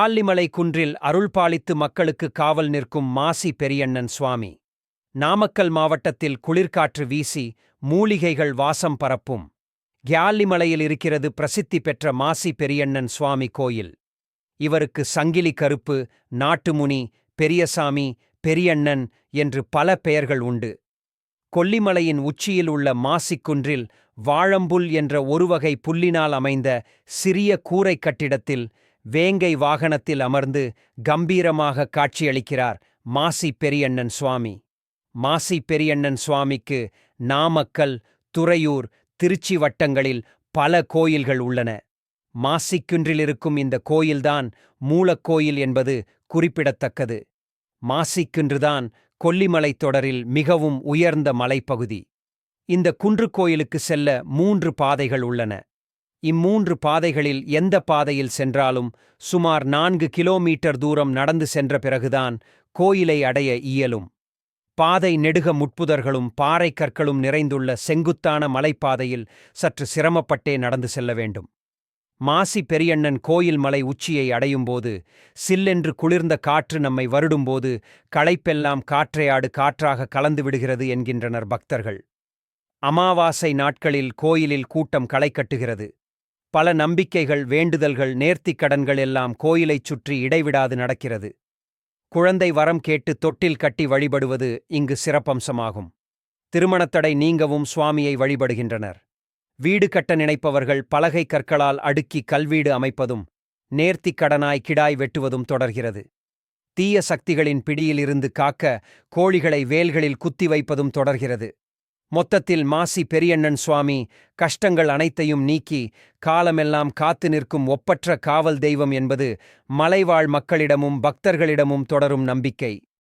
ஆல்லிமலை குன்றில் அருள்பாலித்து மக்களுக்கு காவல் நிற்கும் மாசி பெரியண்ணன் சுவாமி. நாமக்கல் மாவட்டத்தில் குளிர்காற்று வீசி மூலிகைகள் வாசம் பரப்பும். கியாலிமலையில் இருக்கிறது பிரசித்தி பெற்ற மாசி பெரியண்ணன் சுவாமி கோயில். இவருக்கு சங்கிலி கருப்பு நாட்டுமுனி பெரியசாமி பெரியண்ணன் என்று பல பெயர்கள் உண்டு. கொல்லிமலையின் உச்சியில் உள்ள மாசிக் குன்றில் வாழம்புல் என்ற ஒருவகை புல்லினால் அமைந்த சிறிய கூரை கட்டிடத்தில் வேங்கை வாகனத்தில் அமர்ந்து கம்பீரமாக காட்சியளிக்கிறார் மாசி பெரியண்ணன் சுவாமி. மாசி பெரியண்ணன் சுவாமிக்கு நாமக்கல் துறையூர் திருச்சி வட்டங்களில் பல கோயில்கள் உள்ளன. மாசிக்குன்றில் இருக்கும் இந்த கோயில்தான் மூலக்கோயில் என்பது குறிப்பிடத்தக்கது. மாசிக்குன்றுதான் கொல்லிமலைத் தொடரில் மிகவும் உயர்ந்த மலைப்பகுதி. இந்த குன்றுக் கோயிலுக்கு செல்ல மூன்று பாதைகள் உள்ளன. இம்மூன்று பாதைகளில் எந்த பாதையில் சென்றாலும் சுமார் நான்கு கிலோமீட்டர் தூரம் நடந்து சென்ற பிறகுதான் கோயிலை அடைய இயலும். பாதை நெடுக முட்புதர்களும் பாறை கற்களும் நிறைந்துள்ள செங்குத்தான மலைப்பாதையில் சற்று சிரமப்பட்டே நடந்து செல்ல வேண்டும். மாசி பெரியண்ணன் கோயில் மலை உச்சியை அடையும்போது சில்லென்று குளிர்ந்த காற்று நம்மை வருடும்போது களைப்பெல்லாம் காற்றையாடு காற்றாக கலந்து விடுகிறது என்கின்றனர் பக்தர்கள். அமாவாசை நாட்களில் கோயிலில் கூட்டம் களை கட்டுகிறது. பல நம்பிக்கைகள் வேண்டுதல்கள் நேர்த்திக் கடன்கள் எல்லாம் கோயிலைச் சுற்றி இடைவிடாது நடக்கிறது. குழந்தை வரம் கேட்டு தொட்டில் கட்டி வழிபடுவது இங்கு சிறப்பம்சமாகும். திருமணத்தடை நீங்கவும் சுவாமியை வழிபடுகின்றனர். வீடு கட்ட நினைப்பவர்கள் பலகை கற்களால் அடுக்கி கல்வீடு அமைப்பதும் நேர்த்திக் கடனாய் கிடாய் வெட்டுவதும் தொடர்கிறது. தீய சக்திகளின் பிடியிலிருந்து காக்க கோழிகளை வேல்களில் குத்தி வைப்பதும் தொடர்கிறது. மொத்தத்தில் மாசி பெரியண்ணன் சுவாமி கஷ்டங்கள் அனைத்தையும் நீக்கி காலமெல்லாம் காத்து நிற்கும் ஒப்பற்ற காவல் தெய்வம் என்பது மலைவாழ் மக்களிடமும் பக்தர்களிடமும் தொடரும் நம்பிக்கை.